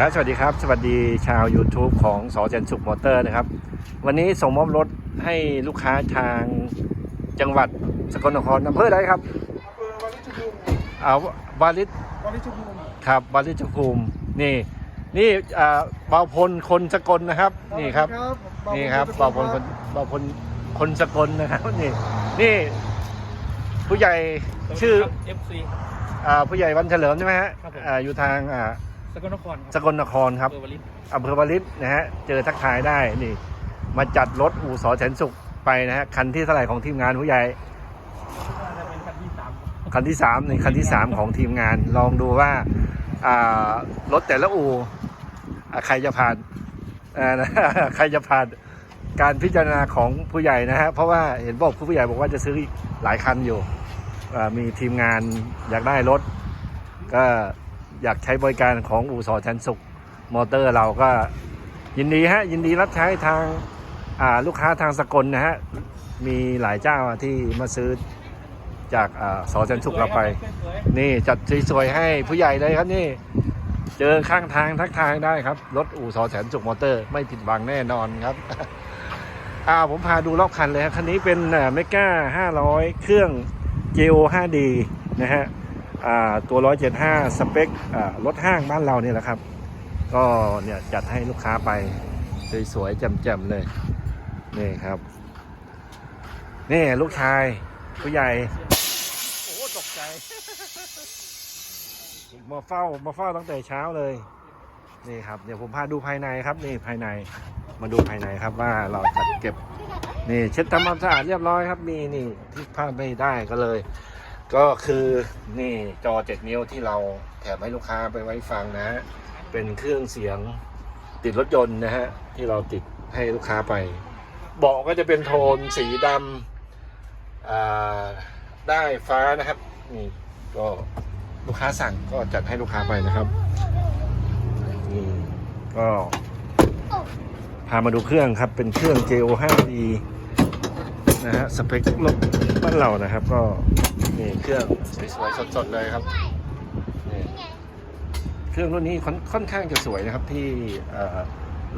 ครับสวัสดีครับ สวัสดีชาว YouTube ของสอเจนสุขมอเตอร์นะครับ วันนี้ส่งมอบรถให้ลูกค้าทางจังหวัดสกลนครอำเภอใดครับอำเภอวาริชภูมิเอาวาริศวาริชภูมิครับวาริชภูมินี่ นี่อ่าเบาพลคนสกลนะครับ นี่ครับ นี่ครับเบาพลคนเบาพลคนสกลนะครับนี่นี่ ผู้ใหญ่ชื่อเอฟซีอ่าผู้ใหญ่วันเฉลิมใช่ไหมฮะครับผมอ่าอยู่ทางอ่า สกลนครสกลนครครับเบอร์วลิสอำเภอวาริศนะฮะเจอทักทายได้นี่ มาจัดรถอู่สอแสนสุขไปนะฮะคันที่เท่าไหร่ของทีมงานผู้ใหญ่น่าจะเป็นคันที่สามคันที่สามในคันที่สามของทีมงานลองดูว่าอ่ารถแต่ละอู่อ่าใครจะผ่านอ่านะใครจะผ่านการพิจารณาของผู้ใหญ่นะฮะเพราะว่าเห็นบอกผู้ใหญ่บอกว่าจะซื้ออีกหลายคันอยู่อ่ามีทีมงานอยากได้รถก็ อยากใช้บริการของอู่สอแสนสุขมอเตอร์เราก็ยินดีฮะยินดีรับใช้ทางาลูกค้าทางสกลนะฮะมีหลายเจ้าที่มาซื้อจากอสอแสนสุขเราไป นี่จัดสวยๆให้ผู้ใหญ่เลยครับนี่เจอข้างทางทักทายได้ครับ รถอู่สอแสนสุขมอเตอร์ ไม่ผิดหวังแน่นอนครับอ่าผมพาดูรอบคันเลยครับคันนี้เป็นเมก้า500 เครื่อง GO 5D นะฮะ ตัว 175 สเปคอ่ารถห้างบ้านเราเนี่ยแหละครับ ก็เนี่ยจัดให้ลูกค้าไป สวยๆแจ่มๆเลย นี่ครับ นี่ลูกชายผู้ใหญ่ โอ้ตกใจ มาเฝ้ามาเฝ้าตั้งแต่เช้าเลย นี่ครับ เดี๋ยวผมพาดูภายในครับ นี่ภายในมาดูภายในครับว่าเราจัดเก็บ นี่เช็ดทำความสะอาดเรียบร้อยครับ มีนี่ที่พลาดไม่ได้ก็เลย ก็คือนี่จอเจ็ดนิ้วที่เราแถมให้ลูกค้าไปไว้ฟังนะ เป็นเครื่องเสียงติดรถยนต์นะฮะ ที่เราติดให้ลูกค้าไปเบาะก็จะเป็นโทนสีดำได้ฟ้านะครับ นี่ก็ลูกค้าสั่งก็จัดให้ลูกค้าไปนะครับนี่ก็พามาดูเครื่องครับเป็นเครื่อง JO 5D นะฮะสเปครถบ้านเรานะครับ ก็นี่เครื่องสวยๆสดๆเลยครับนี่เครื่องรุ่นนี้ค่อนข้างจะสวยนะครับที่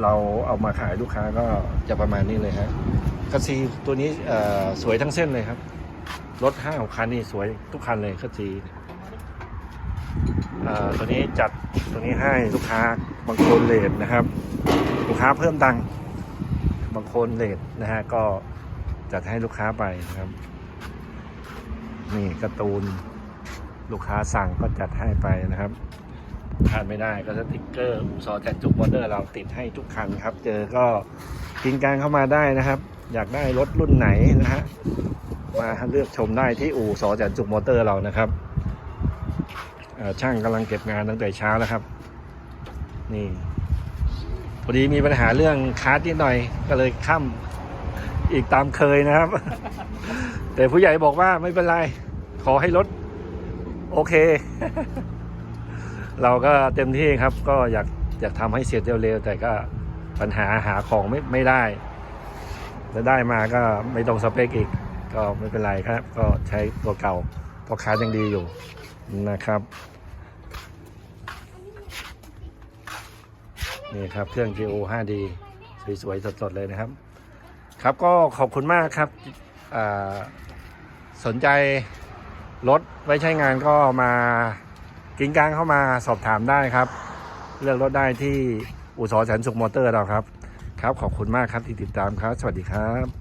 เราเอามาขายลูกค้าก็จะประมาณนี้เลยฮะคัสซีตัวนี้สวยทั้งเส้นเลยครับรถห้าคันนี่สวยทุกคันเลยคัสซีตัวนี้จัดตัวนี้ให้ลูกค้าบางคนเลทนะครับ ลูกค้าเพิ่มตังค์บางคนเลทนะฮะก็ จัดให้ลูกค้าไปนะครับ นี่การ์ตูน ลูกค้าสั่งก็จัดให้ไปนะครับพลาดไม่ได้ก็สติกเกอร์อูซอแจกจุกมอเตอร์เราติดให้ทุกคันครับ เจอก็กินการเข้ามาได้นะครับ อยากได้รถรุ่นไหนนะฮะมาเลือกชมได้ที่อู่สอแจกจุกมอเตอร์เรานะครับช่างกำลังเก็บงานตั้งแต่เช้าแล้วครับ นี่พอดีมีปัญหาเรื่องคาร์ดนิดหน่อยก็เลยค่ำ อีกตามเคยนะครับ แต่ผู้ใหญ่บอกว่าไม่เป็นไร ขอให้รถโอเค เราก็เต็มที่ครับ ก็อยากอยากทำให้เสร็จเร็วๆแต่ก็ปัญหาหาของไม่ไม่ได้จะได้มาก็ไม่ตรงสเปคอีก ก็ไม่เป็นไรครับ ก็ใช้ตัวเก่าเพราะคายังดีอยู่นะครับนี่ครับเครื่อง GO 5D สวยๆสดๆเลยนะครับ ครับก็ขอบคุณมากครับสนใจรถไว้ใช้งานก็มากินกลางเข้ามาสอบถามได้ครับ เลือกรถได้ที่อุตสาหแสนสุขมอเตอร์เราครับ ครับขอบคุณมากครับที่ติดตามครับ สวัสดีครับ